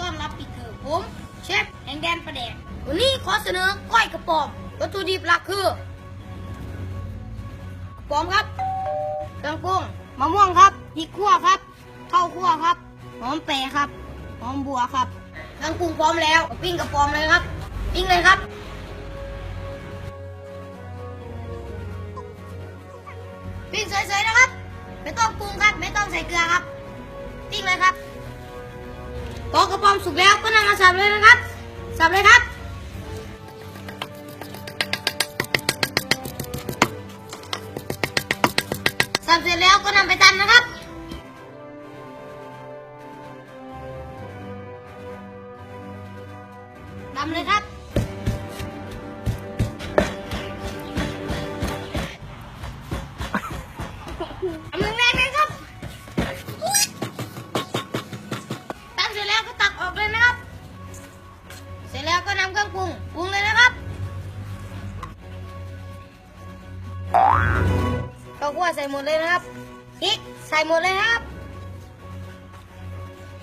ต้อนรับปีเตอร์ผมเชฟแห่งแดนประแดงวันนี้ขอเสนอก้อยกระป๋อมวัตถุดิบหลักคือกระป๋อมครับเครื่องปรุงมะม่วงครับพริกขั่วครับข้าวคั่วครับหอมแปรครับหอมบัวครับเครื่องปรุงพร้อมแล้วปิ้งกระป๋อมเลยครับ ปิ้งเลยครับปิ้งสวยๆนะครับ ไม่ต้องปรุงครับ ไม่ต้องใส่เกลือครับปิ้งเลยครับ พอกระป๋อมสุกแล้วก็นำมาสับเลยนะครับ สับเลยครับ สับเสร็จแล้วก็นำไปตำนะครับตำเลยครับำเครื่องปรุงปรุงเลยนะครับข้าวคั่วใส่หมดเลยนะครับพริกใส่หมดเลยครับ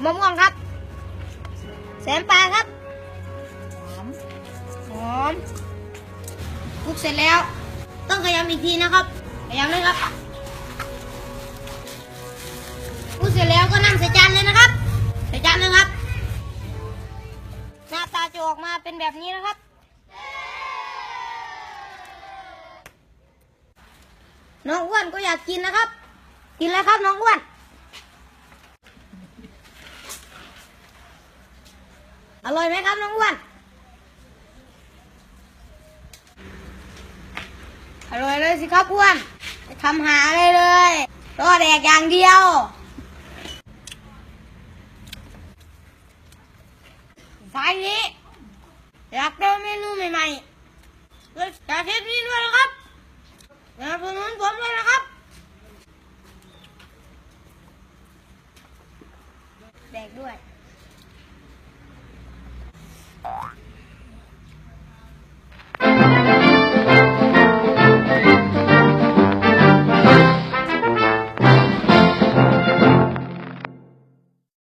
มะม่วงครับ แสนปลาครับหอมหอมคลุกเสร็จแล้ว ต้องขยำอีกทีนะครับขยำเลยครับพูดเสร็จแล้วก็ ออกมาเป็นแบบนี้นะครับ น้องอ้วนก็อยากกินนะครับ กินแล้วครับน้องอ้วนอร่อยไหมครับน้องอ้วน อร่อยเลยสิครับอ้วนไปทำหาอะไรเลยรอแดกอย่างเดียว ไฟนี้ อยากได้เมนูใหม่ๆเลยอยากเทปนี้ด้วยนะครับสนับสนุนผมด้วยนะครับแดกด้วย